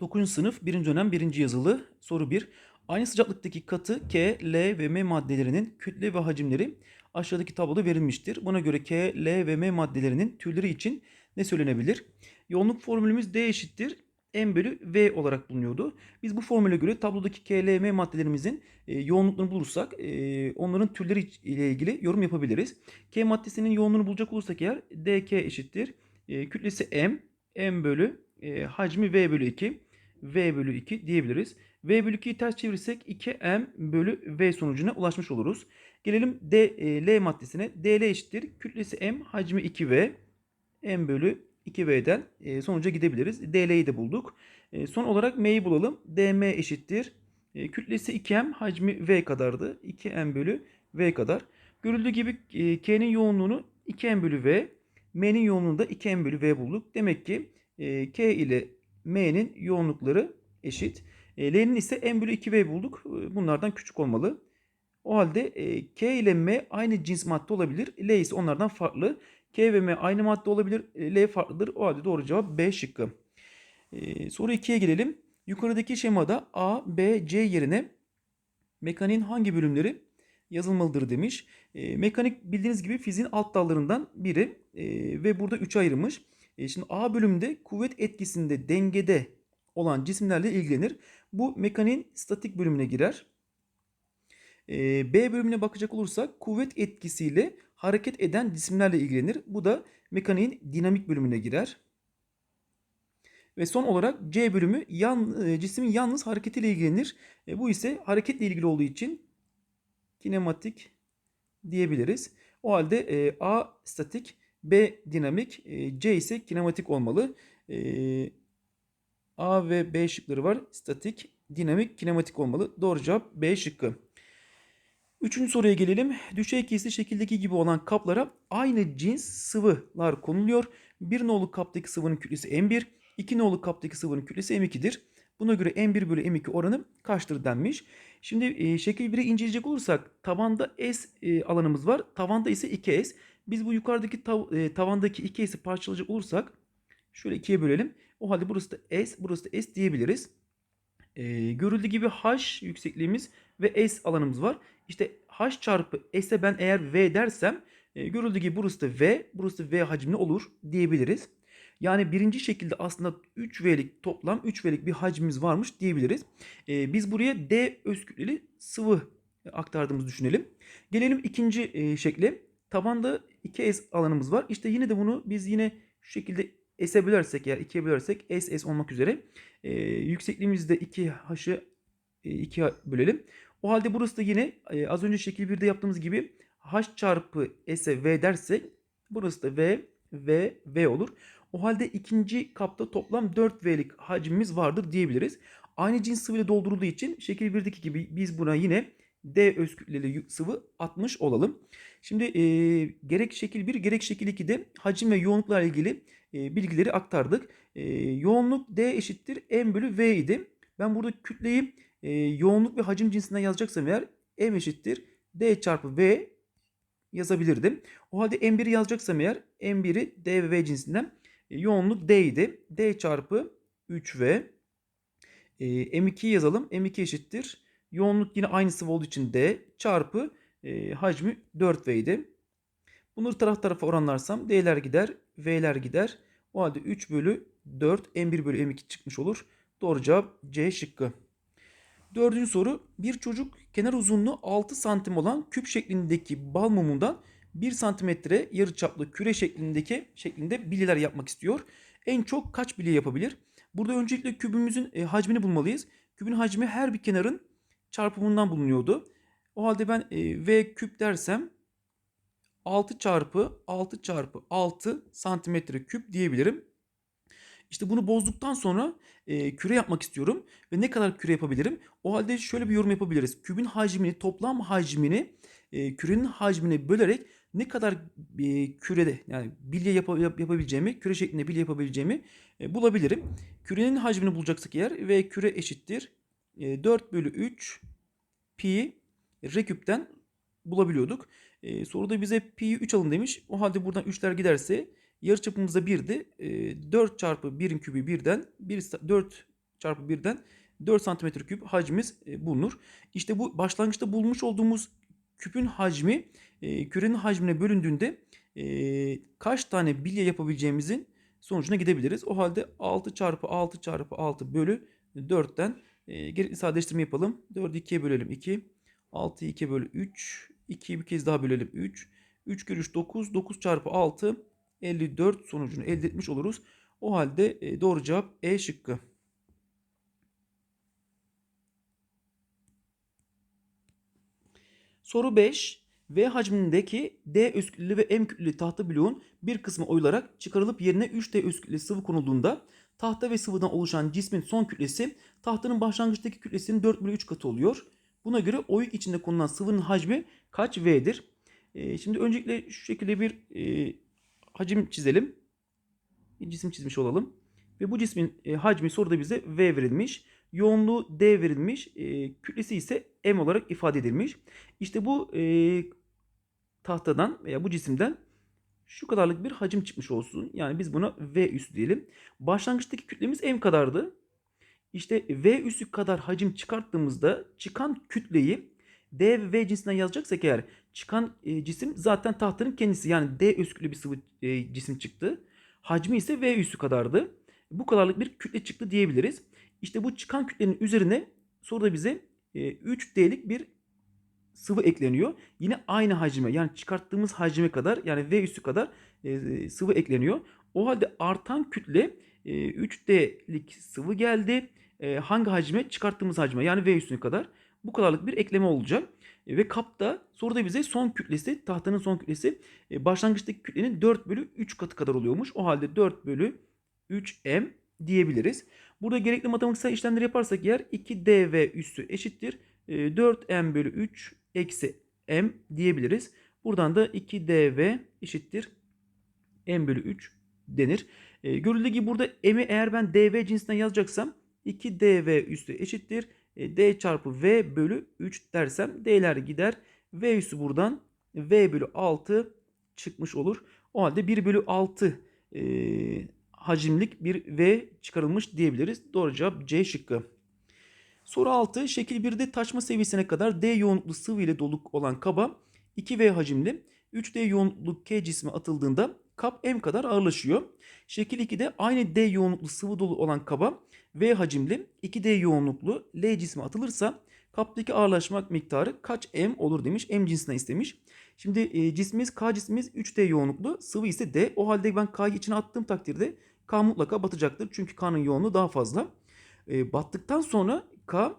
9. sınıf 1. dönem 1. yazılı soru 1. Aynı sıcaklıktaki katı K, L ve M maddelerinin kütle ve hacimleri aşağıdaki tabloda verilmiştir. Buna göre K, L ve M maddelerinin türleri için ne söylenebilir? Yoğunluk formülümüz D eşittir M bölü V olarak bulunuyordu. Biz bu formüle göre tablodaki K, L, M maddelerimizin e, yoğunluklarını bulursak e, onların türleri ile ilgili yorum yapabiliriz. K maddesinin yoğunluğunu bulacak olursak eğer DK eşittir. E, kütlesi M, M bölü hacmi V bölü 2. V bölü 2 diyebiliriz. V bölü 2'yi ters çevirirsek 2M bölü V sonucuna ulaşmış oluruz. Gelelim D, e, L maddesine. DL eşittir. Kütlesi M, hacmi 2V. M bölü 2V'den e, sonuca gidebiliriz. DL'yi de bulduk. E, son olarak M'yi bulalım. DM eşittir. E, kütlesi 2M, hacmi V kadardı. 2M bölü V kadar. Görüldüğü gibi e, K'nin yoğunluğunu 2M bölü V, M'nin yoğunluğunu da 2M bölü V bulduk. Demek ki e, K ile M'nin yoğunlukları eşit. E, L'nin ise M bölü 2V bulduk. E, Bunlardan küçük olmalı. O halde e, K ile M aynı cins madde olabilir. L ise onlardan farklı. K ve M aynı madde olabilir. L farklıdır. O halde doğru cevap B şıkkı. Soru 2'ye gelelim. Yukarıdaki şemada A, B, C yerine mekaniğin hangi bölümleri yazılmalıdır demiş. Mekanik bildiğiniz gibi fiziğin alt dallarından biri ve burada 3'e ayrılmış. E, şimdi A bölümünde kuvvet etkisinde dengede olan cisimlerle ilgilenir. Bu mekaniğin statik bölümüne girer. E, B bölümüne bakacak olursak kuvvet etkisiyle hareket eden cisimlerle ilgilenir. Bu da mekaniğin dinamik bölümüne girer. Ve son olarak C bölümü yan, e, cismin yalnız hareketiyle ilgilenir. E, bu ise hareketle ilgili olduğu için kinematik diyebiliriz. O halde e, A statik, B dinamik, e, C ise kinematik olmalı. E, A ve B şıkları var. Statik, dinamik, kinematik olmalı. Doğru cevap B şıkkı. Üçüncü soruya gelelim. Düşey kesli şekildeki gibi olan kaplara aynı cins sıvılar konuluyor. Bir nolu kaptaki sıvının kütlesi M1, 2 nolu kaptaki sıvının kütlesi M2'dir. Buna göre M1 bölü M2 oranı kaçtır denmiş. Şimdi e, şekil 1'i inceleyecek olursak tavanda S e, alanımız var. Tavanda ise 2S. Biz bu yukarıdaki tav, e, tavandaki 2S'i parçalayacak olursak şöyle ikiye bölelim. O halde burası da S, burası da S diyebiliriz. E, görüldüğü gibi H yüksekliğimiz ve S alanımız var. İşte H çarpı S'e ben eğer V dersem e, görüldüğü gibi burası da V, burası da V hacimli olur diyebiliriz. Yani birinci şekilde aslında 3V'lik toplam 3V'lik bir hacmimiz varmış diyebiliriz. E, biz buraya D öz sıvı aktardığımızı düşünelim. Gelelim ikinci e, şekle. Tabanda 2S alanımız var. İşte yine de bunu biz yine şu şekilde S'e bölersek eğer 2'ye bölersek S S olmak üzere e, yüksekliğimizde 2H'ı e, 2'ye bölelim. O halde burası da yine e, az önce şekil 1'de yaptığımız gibi H çarpı S'e V dersek burası da V, V, V olur. O halde ikinci kapta toplam 4V'lik hacmimiz vardır diyebiliriz. Aynı cins sıvıyla doldurulduğu için şekil 1'deki gibi biz buna yine D öz kütleli sıvı atmış olalım. Şimdi e, gerek şekil 1 gerek şekil 2'de hacim ve yoğunlukla ilgili e, bilgileri aktardık. E, yoğunluk D eşittir M bölü V idi. Ben burada kütleyi e, yoğunluk ve hacim cinsinden yazacaksam eğer M eşittir D çarpı V yazabilirdim. O halde M1'i yazacaksam eğer M1'i D ve V cinsinden e, yoğunluk D idi. D çarpı 3V. E, M2'yi yazalım. M2 eşittir. Yoğunluk yine aynı sıvı olduğu için D çarpı e, hacmi 4V idi. Bunları taraf tarafa oranlarsam D'ler gider, V'ler gider. O halde 3 bölü 4 M1 bölü M2 çıkmış olur. Doğru cevap C şıkkı. Dördüncü soru. Bir çocuk kenar uzunluğu 6 santim olan küp şeklindeki bal mumundan 1 santimetre yarıçaplı küre şeklindeki şeklinde bilyeler yapmak istiyor. En çok kaç bilye yapabilir? Burada öncelikle kübümüzün e, hacmini bulmalıyız. Kübün hacmi her bir kenarın çarpımından bulunuyordu. O halde ben e, V küp dersem 6 çarpı 6 çarpı 6 santimetre küp diyebilirim. İşte bunu bozduktan sonra e, küre yapmak istiyorum ve ne kadar küre yapabilirim? O halde şöyle bir yorum yapabiliriz. Kübün hacmini, toplam hacmini e, kürenin hacmine bölerek ne kadar e, kürede yani bilye yap, yap, yapabileceğimi, küre şeklinde bilye yapabileceğimi e, bulabilirim. Kürenin hacmini bulacaksak eğer ve küre eşittir 4 bölü 3 pi r küpten bulabiliyorduk. E, soruda bize pi 3 alın demiş. O halde buradan 3'ler giderse yarıçapımız da 1'di. E, 4 çarpı 1'in kübü 1'den 1, 4 çarpı 1'den 4 santimetre küp hacmimiz e, bulunur. İşte bu başlangıçta bulmuş olduğumuz küpün hacmi e, kürenin hacmine bölündüğünde e, kaç tane bilye yapabileceğimizin sonucuna gidebiliriz. O halde 6 çarpı 6 çarpı 6 bölü 4'ten e, sadeleştirme yapalım. 4'ü 2'ye bölelim 2. 6'yı 2'ye bölü 3. 2'yi bir kez daha bölelim 3. 3 kere 3 9. 9 çarpı 6 54 sonucunu elde etmiş oluruz. O halde e, doğru cevap E şıkkı. Soru 5. V hacmindeki D üst kütleli ve M kütleli tahta bloğun bir kısmı oyularak çıkarılıp yerine 3D üst kütleli sıvı konulduğunda tahta ve sıvıdan oluşan cismin son kütlesi tahtanın başlangıçtaki kütlesinin 4 bölü 3 katı oluyor. Buna göre oyuk içinde konulan sıvının hacmi kaç V'dir? E, şimdi öncelikle şu şekilde bir e, hacim çizelim. Bir cisim çizmiş olalım. Ve bu cismin e, hacmi soruda bize V verilmiş. Yoğunluğu D verilmiş. E, kütlesi ise M olarak ifade edilmiş. İşte bu e, tahtadan veya bu cisimden şu kadarlık bir hacim çıkmış olsun. Yani biz buna V üssü diyelim. Başlangıçtaki kütlemiz M kadardı. İşte V üssü kadar hacim çıkarttığımızda çıkan kütleyi D ve V cinsinden yazacaksak eğer çıkan e, cisim zaten tahtanın kendisi. Yani D üskülü bir sıvı e, cisim çıktı. Hacmi ise V üssü kadardı. Bu kadarlık bir kütle çıktı diyebiliriz. İşte bu çıkan kütlenin üzerine soruda bize e, 3D'lik bir sıvı ekleniyor. Yine aynı hacime yani çıkarttığımız hacime kadar yani V üssü kadar e, sıvı ekleniyor. O halde artan kütle e, 3D'lik sıvı geldi. E, hangi hacime? Çıkarttığımız hacime yani V üssüne kadar. Bu kadarlık bir ekleme olacak. E, ve kapta soruda bize son kütlesi tahtanın son kütlesi e, başlangıçtaki kütlenin 4 bölü 3 katı kadar oluyormuş. O halde 4 bölü 3M diyebiliriz. Burada gerekli matematiksel işlemleri yaparsak eğer 2dv üssü eşittir. 4m bölü 3 eksi m diyebiliriz. Buradan da 2dv eşittir m bölü 3 denir. E, görüldüğü gibi burada m'i eğer ben dv cinsinden yazacaksam 2dv üssü eşittir. E, d çarpı v bölü 3 dersem d'ler gider. v üssü buradan v bölü 6 çıkmış olur. O halde 1 bölü 6 e, hacimlik bir V çıkarılmış diyebiliriz. Doğru cevap C şıkkı. Soru 6. Şekil 1'de taşma seviyesine kadar D yoğunluklu sıvı ile doluk olan kaba 2V hacimli 3D yoğunluklu K cismi atıldığında kap M kadar ağırlaşıyor. Şekil 2'de aynı D yoğunluklu sıvı dolu olan kaba V hacimli 2D yoğunluklu L cismi atılırsa kaptaki ağırlaşma miktarı kaç M olur demiş. M cinsinden istemiş. Şimdi e, cismimiz K cismimiz 3D yoğunluklu sıvı ise D. O halde ben K'yı içine attığım takdirde K mutlaka batacaktır. Çünkü K'nın yoğunluğu daha fazla. E, battıktan sonra K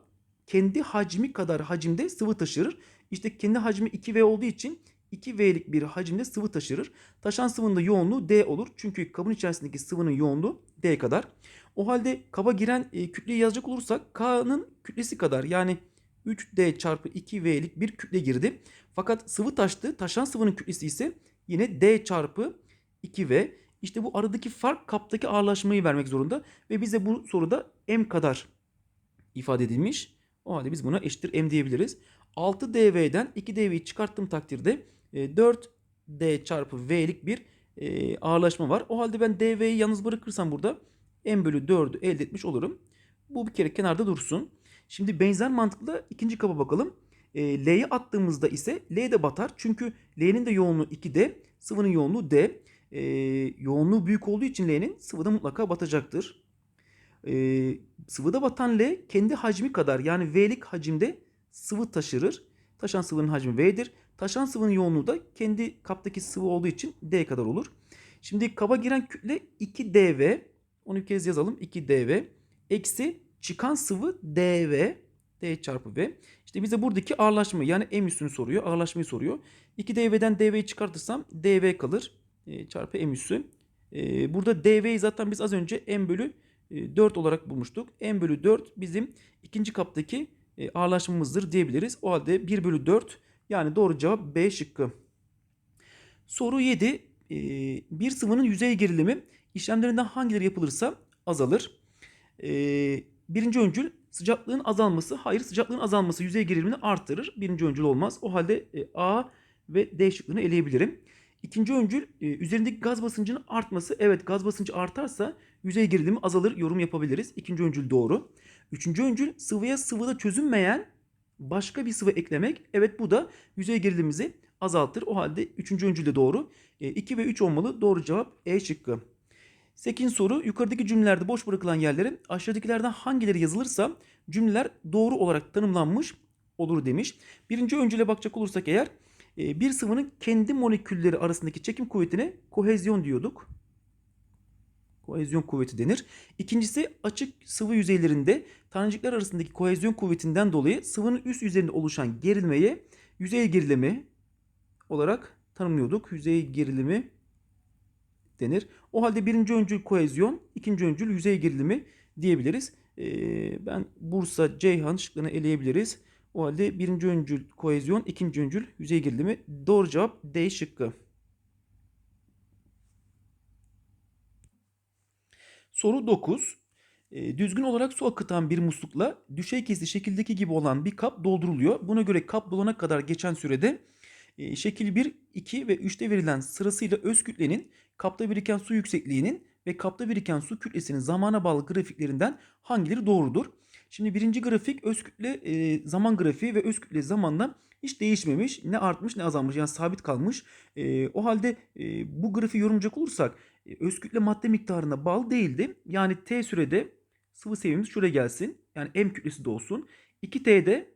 kendi hacmi kadar hacimde sıvı taşırır. İşte kendi hacmi 2V olduğu için 2V'lik bir hacimde sıvı taşırır. Taşan sıvının da yoğunluğu D olur. Çünkü kabın içerisindeki sıvının yoğunluğu D kadar. O halde kaba giren e, kütleyi yazacak olursak K'nın kütlesi kadar yani 3D çarpı 2V'lik bir kütle girdi. Fakat sıvı taştı. Taşan sıvının kütlesi ise yine D çarpı 2V. İşte bu aradaki fark kaptaki ağırlaşmayı vermek zorunda. Ve bize bu soruda M kadar ifade edilmiş. O halde biz buna eşittir M diyebiliriz. 6dv'den 2dv'yi çıkarttığım takdirde 4d e, çarpı v'lik bir e, ağırlaşma var. O halde ben dv'yi yalnız bırakırsam burada m bölü 4'ü elde etmiş olurum. Bu bir kere kenarda dursun. Şimdi benzer mantıkla ikinci kaba bakalım. E, L'yi attığımızda ise L de batar. Çünkü L'nin de yoğunluğu 2D, sıvının yoğunluğu D. E, yoğunluğu büyük olduğu için L'nin sıvıda mutlaka batacaktır. E, sıvıda batan L kendi hacmi kadar yani V'lik hacimde sıvı taşırır. Taşan sıvının hacmi V'dir. Taşan sıvının yoğunluğu da kendi kaptaki sıvı olduğu için D kadar olur. Şimdi kaba giren kütle 2dv. Onu bir kez yazalım. 2dv. Eksi çıkan sıvı dv. D çarpı V. İşte bize buradaki ağırlaşma yani M üssünü soruyor. Ağırlaşmayı soruyor. 2dv'den dv'yi çıkartırsam dv kalır. E, çarpı M üssü. E, burada dv'yi zaten biz az önce M bölü 4 e, olarak bulmuştuk. M bölü 4 bizim ikinci kaptaki e, ağırlaşmamızdır diyebiliriz. O halde 1 bölü 4 yani doğru cevap B şıkkı. Soru 7. E, bir sıvının yüzey gerilimi işlemlerinden hangileri yapılırsa azalır. Birinci öncül sıcaklığın azalması. Hayır sıcaklığın azalması yüzey gerilimini artırır. Birinci öncül olmaz. O halde A ve D şıkkını eleyebilirim. İkinci öncül e, üzerindeki gaz basıncının artması. Evet gaz basıncı artarsa yüzey gerilimi azalır yorum yapabiliriz. İkinci öncül doğru. Üçüncü öncül sıvıya sıvıda çözünmeyen başka bir sıvı eklemek. Evet bu da yüzey gerilimimizi azaltır. O halde üçüncü öncül de doğru. 2 ve 3 olmalı. Doğru cevap E şıkkı. 8. soru yukarıdaki cümlelerde boş bırakılan yerlere aşağıdakilerden hangileri yazılırsa cümleler doğru olarak tanımlanmış olur demiş. Birinci öncüle bakacak olursak eğer e, bir sıvının kendi molekülleri arasındaki çekim kuvvetine kohezyon diyorduk. Kohezyon kuvveti denir. İkincisi açık sıvı yüzeylerinde tanecikler arasındaki kohezyon kuvvetinden dolayı sıvının üst yüzeyinde oluşan gerilmeye yüzey gerilimi olarak tanımlıyorduk. Yüzey gerilimi denir. O halde birinci öncül kohezyon, ikinci öncül yüzey gerilimi diyebiliriz. Ee, ben Bursa, Ceyhan şıklarını eleyebiliriz. O halde birinci öncül kohezyon, ikinci öncül yüzey gerilimi. Doğru cevap D şıkkı. Soru 9. E, düzgün olarak su akıtan bir muslukla düşey kesli şekildeki gibi olan bir kap dolduruluyor. Buna göre kap dolana kadar geçen sürede e, şekil 1, 2 ve 3'te verilen sırasıyla öz kütlenin, kapta biriken su yüksekliğinin ve kapta biriken su kütlesinin zamana bağlı grafiklerinden hangileri doğrudur? Şimdi birinci grafik öz kütle e, zaman grafiği ve öz kütle zamanla hiç değişmemiş. Ne artmış ne azalmış yani sabit kalmış. E, o halde e, bu grafiği yorumlayacak olursak e, öz kütle madde miktarına bağlı değildi. Yani t sürede sıvı seviyemiz şuraya gelsin. Yani m kütlesi de olsun. 2t'de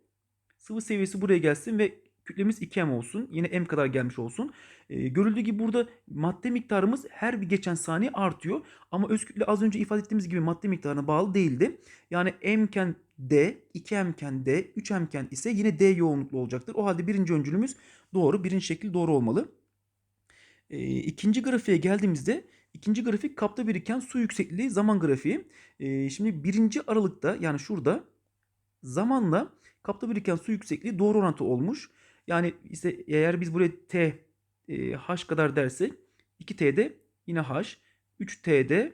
sıvı seviyesi buraya gelsin ve kütlemiz 2m olsun. Yine m kadar gelmiş olsun. E, görüldüğü gibi burada madde miktarımız her bir geçen saniye artıyor. Ama öz kütle az önce ifade ettiğimiz gibi madde miktarına bağlı değildi. Yani m iken d, 2m iken d, 3m iken ise yine d yoğunluklu olacaktır. O halde birinci öncülümüz doğru. Birinci şekil doğru olmalı. E, ikinci grafiğe geldiğimizde ikinci grafik kapta biriken su yüksekliği zaman grafiği. E, şimdi birinci aralıkta yani şurada zamanla kapta biriken su yüksekliği doğru orantı olmuş. Yani işte eğer biz buraya t e, h kadar dersek 2t'de yine h, 3t'de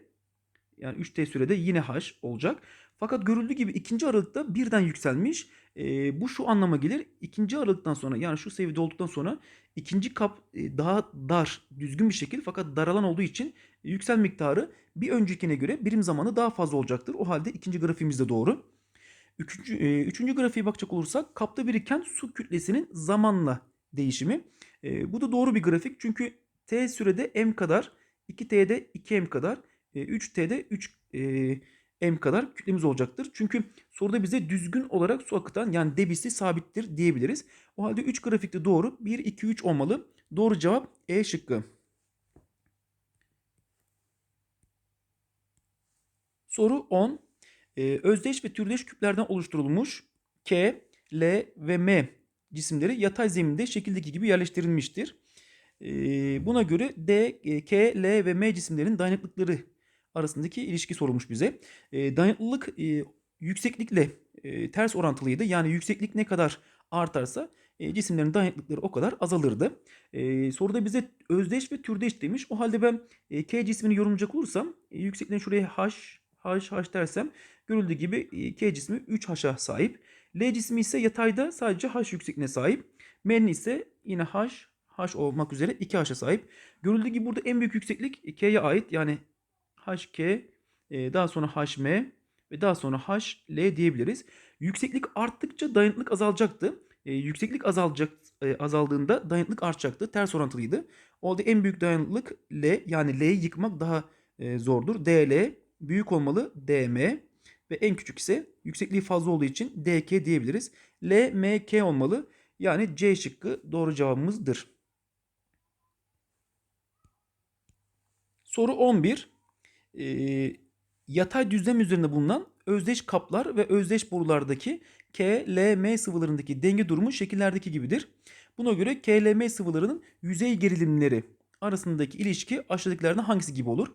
yani 3t sürede yine h olacak. Fakat görüldüğü gibi ikinci aralıkta birden yükselmiş. E, bu şu anlama gelir. İkinci aralıktan sonra yani şu seviyede olduktan sonra ikinci kap e, daha dar, düzgün bir şekil fakat daralan olduğu için yüksel miktarı bir öncekine göre birim zamanı daha fazla olacaktır. O halde ikinci grafiğimiz de doğru. Üçüncü, e, üçüncü grafiğe bakacak olursak kapta biriken su kütlesinin zamanla değişimi. E, bu da doğru bir grafik çünkü t sürede m kadar, 2t'de 2m kadar, e, 3t'de 3 e, m kadar kütlemiz olacaktır. Çünkü soruda bize düzgün olarak su akıtan yani debisi sabittir diyebiliriz. O halde 3 grafikte doğru. 1, 2, 3 olmalı. Doğru cevap E şıkkı. Soru 10. Ee, özdeş ve türdeş küplerden oluşturulmuş K, L ve M cisimleri yatay zeminde şekildeki gibi yerleştirilmiştir. Ee, buna göre D, K, L ve M cisimlerin dayanıklıkları arasındaki ilişki sorulmuş bize. E, dayanıklılık e, yükseklikle e, ters orantılıydı. Yani yükseklik ne kadar artarsa e, cisimlerin dayanıklıkları o kadar azalırdı. E, soruda bize özdeş ve türdeş demiş. O halde ben e, K cismini yorumlayacak olursam e, yüksekliğini şuraya H, H, H dersem görüldüğü gibi e, K cismi 3H'a sahip. L cismi ise yatayda sadece H yüksekliğine sahip. M'nin ise yine H, H olmak üzere 2H'a sahip. Görüldüğü gibi burada en büyük yükseklik K'ye ait. Yani HK, e, daha sonra HM ve daha sonra HL diyebiliriz. Yükseklik arttıkça dayanıklık azalacaktı. E, yükseklik azalacak e, azaldığında dayanıklık artacaktı. Ters orantılıydı. O halde en büyük dayanıklık L yani L'yi yıkmak daha zordur. DL büyük olmalı DM ve en küçük ise yüksekliği fazla olduğu için DK diyebiliriz. L, M, K olmalı. Yani C şıkkı doğru cevabımızdır. Soru 11 e, yatay düzlem üzerinde bulunan özdeş kaplar ve özdeş borulardaki K, L, M sıvılarındaki denge durumu şekillerdeki gibidir. Buna göre K, L, M sıvılarının yüzey gerilimleri arasındaki ilişki aşağıdakilerden hangisi gibi olur?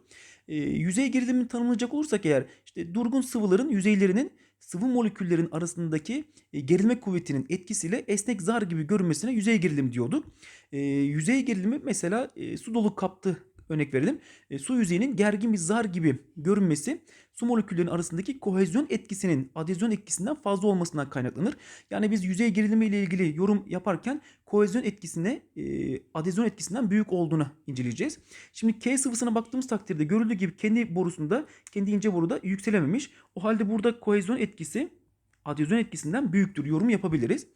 E, yüzey gerilimini tanımlayacak olursak eğer işte durgun sıvıların yüzeylerinin sıvı moleküllerin arasındaki gerilme kuvvetinin etkisiyle esnek zar gibi görünmesine yüzey gerilim diyorduk. E, yüzey gerilimi mesela e, su dolu kaptı örnek verelim. E, su yüzeyinin gergin bir zar gibi görünmesi su moleküllerinin arasındaki kohezyon etkisinin adezyon etkisinden fazla olmasından kaynaklanır. Yani biz yüzey gerilimi ile ilgili yorum yaparken kohezyon etkisine e, adezyon etkisinden büyük olduğunu inceleyeceğiz. Şimdi K sıvısına baktığımız takdirde görüldüğü gibi kendi borusunda, kendi ince boruda yükselememiş. O halde burada kohezyon etkisi adezyon etkisinden büyüktür yorumu yapabiliriz.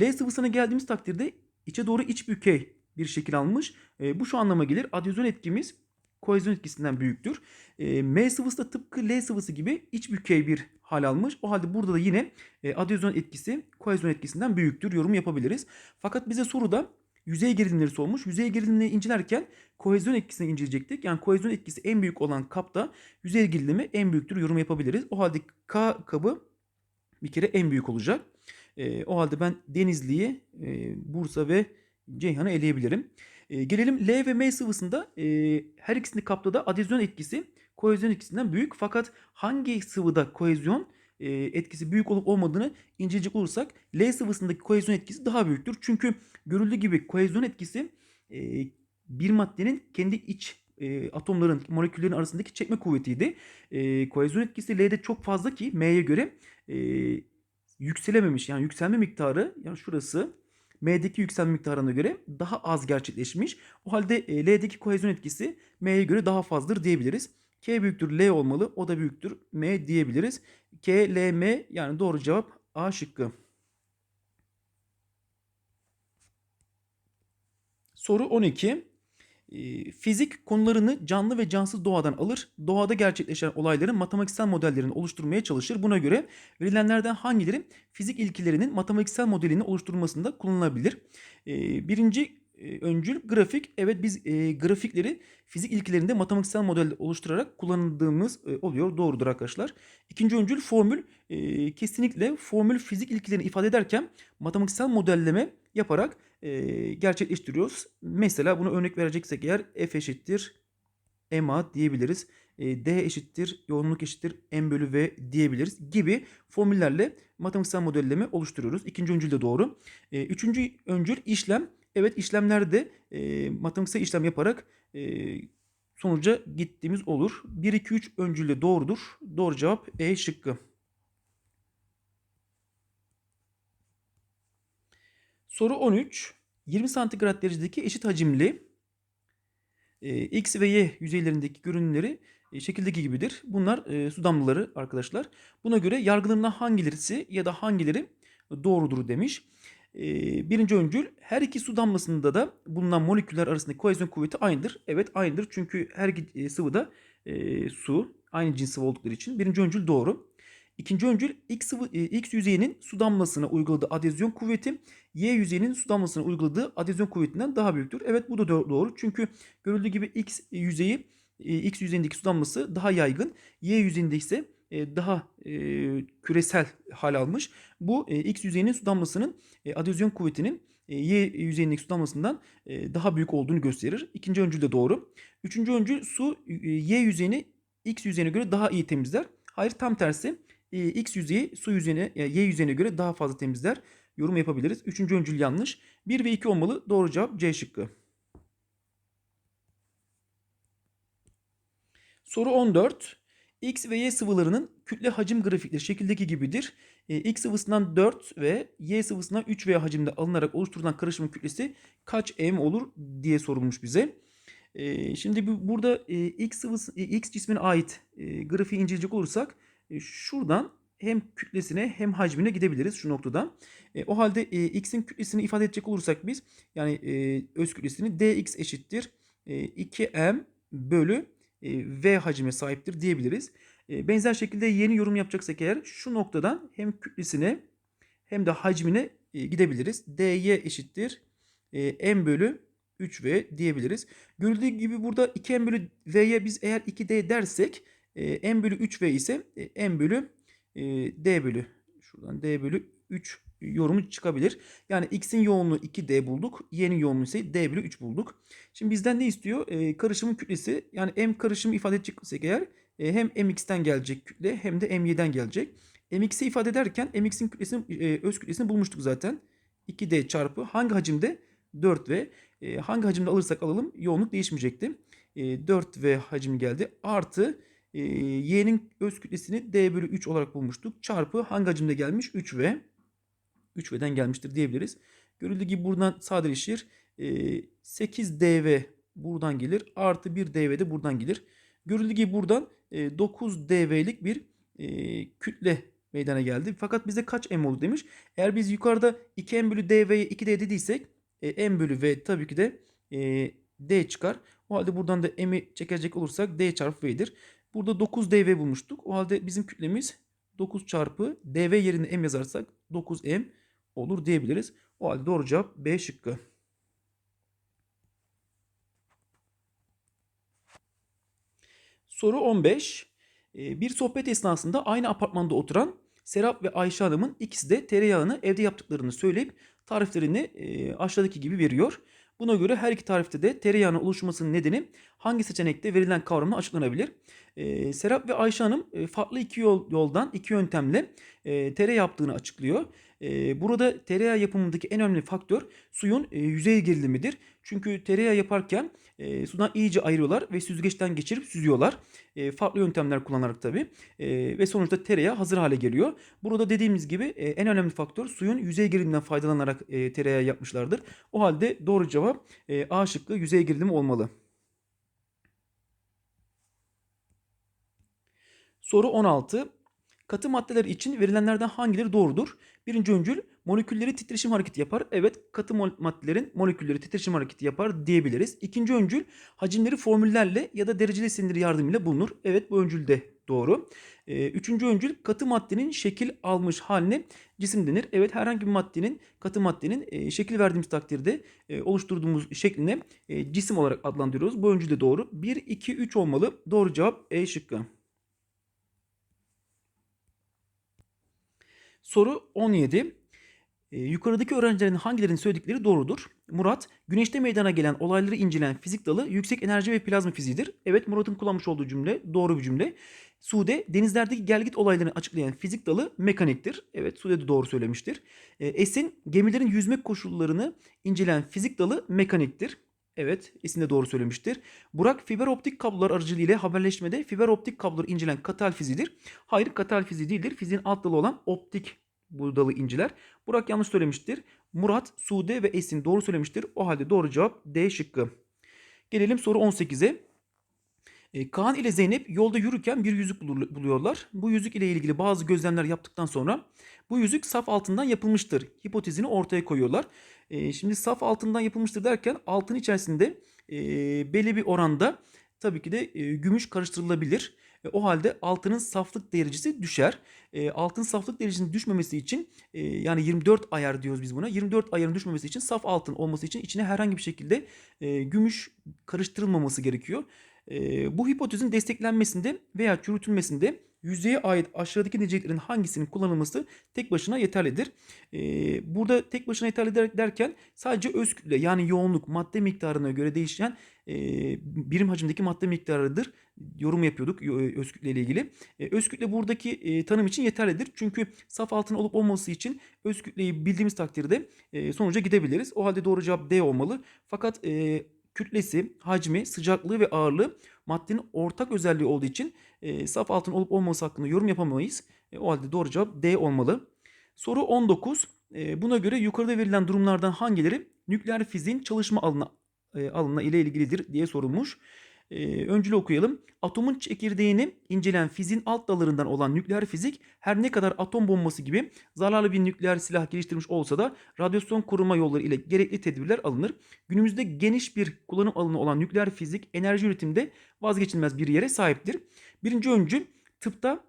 L sıvısına geldiğimiz takdirde içe doğru iç bükey bir şekil almış. E, bu şu anlama gelir. Adezyon etkimiz kohezyon etkisinden büyüktür. E, M sıvısı da tıpkı L sıvısı gibi iç bükey bir hal almış. O halde burada da yine e, adezyon etkisi kohezyon etkisinden büyüktür yorumu yapabiliriz. Fakat bize soruda yüzey gerilimleri sormuş. Yüzey gerilimleri incelerken kohezyon etkisini inceleyecektik. Yani kohezyon etkisi en büyük olan kapta yüzey gerilimi en büyüktür yorum yapabiliriz. O halde K kabı bir kere en büyük olacak. E, o halde ben Denizli'yi, e, Bursa ve Ceyhan'ı eleyebilirim. E, gelelim L ve M sıvısında e, her ikisini kapta adezyon etkisi kohezyon etkisinden büyük. Fakat hangi sıvıda kohezyon e, etkisi büyük olup olmadığını inceleyecek olursak L sıvısındaki kohezyon etkisi daha büyüktür. Çünkü görüldüğü gibi kohezyon etkisi e, bir maddenin kendi iç e, atomların, moleküllerin arasındaki çekme kuvvetiydi. E, kohezyon etkisi L'de çok fazla ki M'ye göre e, yükselememiş. Yani yükselme miktarı yani şurası M'deki yükselme miktarına göre daha az gerçekleşmiş. O halde e, L'deki kohezyon etkisi M'ye göre daha fazladır diyebiliriz. K büyüktür L olmalı. O da büyüktür M diyebiliriz. K, L, M yani doğru cevap A şıkkı. Soru 12. Fizik konularını canlı ve cansız doğadan alır. Doğada gerçekleşen olayların matematiksel modellerini oluşturmaya çalışır. Buna göre verilenlerden hangileri fizik ilkelerinin matematiksel modelini oluşturulmasında kullanılabilir? Birinci öncül grafik. Evet biz grafikleri fizik ilkelerinde matematiksel model oluşturarak kullandığımız oluyor. Doğrudur arkadaşlar. İkinci öncül formül. Kesinlikle formül fizik ilkelerini ifade ederken matematiksel modelleme yaparak e, gerçekleştiriyoruz. Mesela bunu örnek vereceksek eğer F eşittir MA diyebiliriz. E, D eşittir yoğunluk eşittir M bölü V diyebiliriz gibi formüllerle matematiksel modelleme oluşturuyoruz. İkinci öncül de doğru. E, üçüncü öncül işlem. Evet işlemlerde e, matematiksel işlem yaparak e, sonuca gittiğimiz olur. 1, 2, 3 öncülde doğrudur. Doğru cevap E şıkkı. Soru 13. 20 santigrat derecedeki eşit hacimli e, X ve Y yüzeylerindeki görünümleri e, şekildeki gibidir. Bunlar e, su damlaları arkadaşlar. Buna göre yargılarından hangilerisi ya da hangileri doğrudur demiş. E, birinci öncül her iki su damlasında da bulunan moleküller arasındaki kohezyon kuvveti aynıdır. Evet aynıdır çünkü her e, sıvıda e, su aynı cins sıvı oldukları için. Birinci öncül doğru. İkinci öncül X, e, X yüzeyinin su damlasına uyguladığı adezyon kuvveti Y yüzeyinin su damlasına uyguladığı adezyon kuvvetinden daha büyüktür. Evet bu da doğru. Çünkü görüldüğü gibi X yüzeyi e, X yüzeyindeki su damlası daha yaygın. Y yüzeyinde ise e, daha küresel hal almış. Bu X yüzeyinin su damlasının adezyon kuvvetinin Y yüzeyindeki su damlasından daha büyük olduğunu gösterir. İkinci öncül de doğru. Üçüncü öncül su Y yüzeyini X yüzeyine göre daha iyi temizler. Hayır tam tersi. X yüzeyi su yüzeyine, Y yüzeyine göre daha fazla temizler. Yorum yapabiliriz. Üçüncü öncül yanlış. 1 ve 2 olmalı. Doğru cevap C şıkkı. Soru 14. X ve Y sıvılarının kütle hacim grafikleri şekildeki gibidir. X sıvısından 4 ve Y sıvısından 3 veya hacimde alınarak oluşturulan karışımın kütlesi kaç m olur diye sorulmuş bize. Şimdi burada X sıvısı X cismine ait grafiği inceleyecek olursak şuradan hem kütlesine hem hacmine gidebiliriz şu noktada. E, o halde e, x'in kütlesini ifade edecek olursak biz yani e, öz kütlesini dx eşittir e, 2m bölü e, v hacime sahiptir diyebiliriz. E, benzer şekilde yeni yorum yapacaksak eğer şu noktadan hem kütlesine hem de hacmine e, gidebiliriz. dy eşittir e, m bölü 3v diyebiliriz. Görüldüğü gibi burada 2m bölü v'ye biz eğer 2d dersek e, m bölü 3v ise e, m bölü e, d bölü şuradan d bölü 3 yorumu çıkabilir. Yani x'in yoğunluğu 2d bulduk. Y'nin yoğunluğu ise d bölü 3 bulduk. Şimdi bizden ne istiyor? E, karışımın kütlesi yani m karışımı ifade edeceksek eğer e, hem mx'ten gelecek kütle hem de my'den gelecek. mx'i ifade ederken mx'in kütlesini, e, öz kütlesini bulmuştuk zaten. 2d çarpı hangi hacimde? 4 ve e, hangi hacimde alırsak alalım yoğunluk değişmeyecekti. e, 4V hacim geldi. Artı e, Y'nin öz kütlesini D bölü 3 olarak bulmuştuk. Çarpı hangi hacimde gelmiş? 3V. 3V'den gelmiştir diyebiliriz. Görüldüğü gibi buradan sadeleşir. E, 8DV buradan gelir. Artı 1DV de buradan gelir. Görüldüğü gibi buradan e, 9DV'lik bir e, kütle meydana geldi. Fakat bize kaç M oldu demiş. Eğer biz yukarıda 2M bölü DV'ye 2D dediysek e, M bölü V tabii ki de e, D çıkar. O halde buradan da M'i çekecek olursak D çarpı V'dir. Burada 9 dv bulmuştuk. O halde bizim kütlemiz 9 çarpı dv yerine m yazarsak 9m olur diyebiliriz. O halde doğru cevap B şıkkı. Soru 15. Ee, Bir sohbet esnasında aynı apartmanda oturan Serap ve Ayşe Hanım'ın ikisi de tereyağını evde yaptıklarını söyleyip tariflerini e, aşağıdaki gibi veriyor. Buna göre her iki tarifte de tereyağının oluşmasının nedeni hangi seçenekte verilen kavramla açıklanabilir? Serap ve Ayşe Hanım farklı iki yol, yoldan, iki yöntemle e, tereyağı yaptığını açıklıyor. E, burada tereyağı yapımındaki en önemli faktör suyun e, yüzey gerilimidir. Çünkü tereyağı yaparken e, sudan iyice ayırıyorlar ve süzgeçten geçirip süzüyorlar. E, farklı yöntemler kullanarak tabii. E, ve sonuçta tereyağı hazır hale geliyor. Burada dediğimiz gibi e, en önemli faktör suyun yüzey geriliminden faydalanarak e, tereyağı yapmışlardır. O halde doğru cevap e, A şıkkı yüzey gerilimi olmalı. Soru 16. Katı maddeler için verilenlerden hangileri doğrudur? Birinci öncül molekülleri titreşim hareketi yapar. Evet katı maddelerin molekülleri titreşim hareketi yapar diyebiliriz. İkinci öncül hacimleri formüllerle ya da dereceli sindir yardımıyla bulunur. Evet bu öncül de doğru. Ee, üçüncü öncül katı maddenin şekil almış haline cisim denir. Evet herhangi bir maddenin katı maddenin e, şekil verdiğimiz takdirde e, oluşturduğumuz şekline e, cisim olarak adlandırıyoruz. Bu öncül de doğru. 1, 2, 3 olmalı. Doğru cevap E şıkkı. Soru 17. E, yukarıdaki öğrencilerin hangilerinin söyledikleri doğrudur? Murat, güneşte meydana gelen olayları inceleyen fizik dalı yüksek enerji ve plazma fiziğidir. Evet Murat'ın kullanmış olduğu cümle doğru bir cümle. Sude, denizlerdeki gelgit olaylarını açıklayan fizik dalı mekaniktir. Evet Sude de doğru söylemiştir. E, Esin, gemilerin yüzme koşullarını inceleyen fizik dalı mekaniktir. Evet, Esin de doğru söylemiştir. Burak fiber optik kablolar aracılığıyla haberleşmede fiber optik kabloları incelen katal fiziğidir. Hayır katal fiziği değildir. Fiziğin alt dalı olan optik bu dalı inceler. Burak yanlış söylemiştir. Murat, Sude ve Esin doğru söylemiştir. O halde doğru cevap D şıkkı. Gelelim soru 18'e. E, Kaan ile Zeynep yolda yürürken bir yüzük buluyorlar. Bu yüzük ile ilgili bazı gözlemler yaptıktan sonra bu yüzük saf altından yapılmıştır hipotezini ortaya koyuyorlar. E, şimdi saf altından yapılmıştır derken altın içerisinde e, belli bir oranda tabii ki de gümüş karıştırılabilir. o halde altının saflık derecesi düşer. altın saflık derecesinin düşmemesi için yani 24 ayar diyoruz biz buna. 24 ayarın düşmemesi için saf altın olması için içine herhangi bir şekilde gümüş karıştırılmaması gerekiyor. E, bu hipotezin desteklenmesinde veya çürütülmesinde yüzeye ait aşağıdaki niceliklerin hangisinin kullanılması tek başına yeterlidir. E, burada tek başına yeterli derken sadece öz kütle yani yoğunluk madde miktarına göre değişen e, birim hacimdeki madde miktarıdır. Yorum yapıyorduk öz kütle ile ilgili. E, öz kütle buradaki e, tanım için yeterlidir. Çünkü saf altın olup olmaması için öz kütleyi bildiğimiz takdirde e, sonuca gidebiliriz. O halde doğru cevap D olmalı. Fakat e, kütlesi, hacmi, sıcaklığı ve ağırlığı maddenin ortak özelliği olduğu için e, saf altın olup olmaması hakkında yorum yapamayız. E, o halde doğru cevap D olmalı. Soru 19. E, buna göre yukarıda verilen durumlardan hangileri nükleer fiziğin çalışma alanı, e, alanına ile ilgilidir diye sorulmuş. E, öncülü okuyalım. Atomun çekirdeğini inceleyen fiziğin alt dallarından olan nükleer fizik her ne kadar atom bombası gibi zararlı bir nükleer silah geliştirmiş olsa da radyasyon koruma yolları ile gerekli tedbirler alınır. Günümüzde geniş bir kullanım alanı olan nükleer fizik enerji üretiminde vazgeçilmez bir yere sahiptir. Birinci öncül tıpta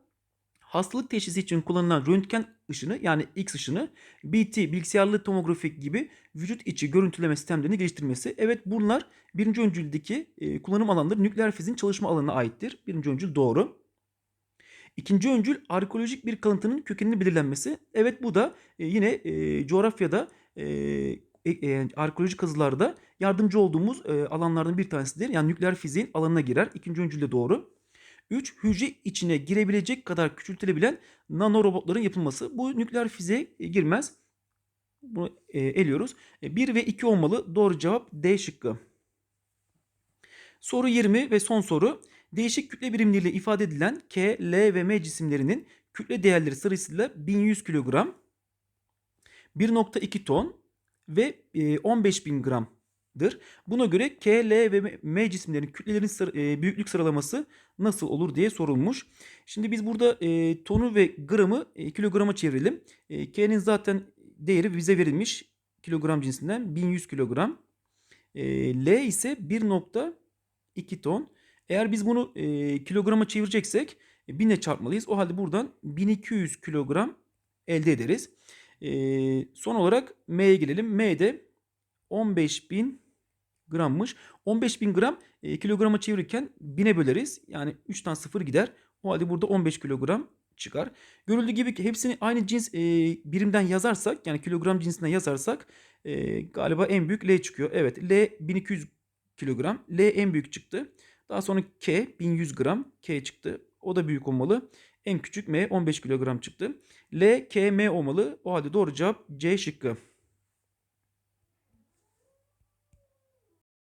hastalık teşhisi için kullanılan röntgen ışını yani X ışını, BT bilgisayarlı tomografi gibi vücut içi görüntüleme sistemlerini geliştirmesi. Evet bunlar birinci öncüldeki e, kullanım alanları nükleer fiziğin çalışma alanına aittir. Birinci öncül doğru. İkinci öncül arkeolojik bir kalıntının kökenini belirlenmesi. Evet bu da e, yine e, coğrafyada e, e, e arkeolojik kazılarda yardımcı olduğumuz e, alanlardan bir tanesidir. Yani nükleer fiziğin alanına girer. İkinci öncül de doğru. 3. Hücre içine girebilecek kadar küçültülebilen nanorobotların yapılması. Bu nükleer fiziğe e, girmez. Bunu e, eliyoruz. 1 e, ve 2 olmalı. Doğru cevap D şıkkı. Soru 20 ve son soru. Değişik kütle birimleriyle ifade edilen K, L ve M cisimlerinin kütle değerleri sırasıyla 1100 kilogram, 1.2 ton ve e, 15.000 gramdır. Buna göre K, L ve M cisimlerinin kütlelerin sıra- e, büyüklük sıralaması nasıl olur diye sorulmuş. Şimdi biz burada e, tonu ve gramı e, kilograma çevirelim. E, K'nin zaten değeri bize verilmiş kilogram cinsinden 1100 kilogram. E, L ise 1.2 ton. Eğer biz bunu e, kilograma çevireceksek e, 1000 ile çarpmalıyız. O halde buradan 1200 kilogram elde ederiz. E, son olarak M'ye gelelim. M de 15.000 grammış. 15.000 gram e, kilograma çevirirken 1000'e böleriz. Yani 3 tane 0 gider. O halde burada 15 kilogram çıkar. Görüldüğü gibi hepsini aynı cins e, birimden yazarsak yani kilogram cinsinden yazarsak e, galiba en büyük L çıkıyor. Evet L 1200 kilogram. L en büyük çıktı. Daha sonra K 1100 gram K çıktı. O da büyük olmalı. En küçük M 15 kilogram çıktı. L, K, M olmalı. O halde doğru cevap C şıkkı.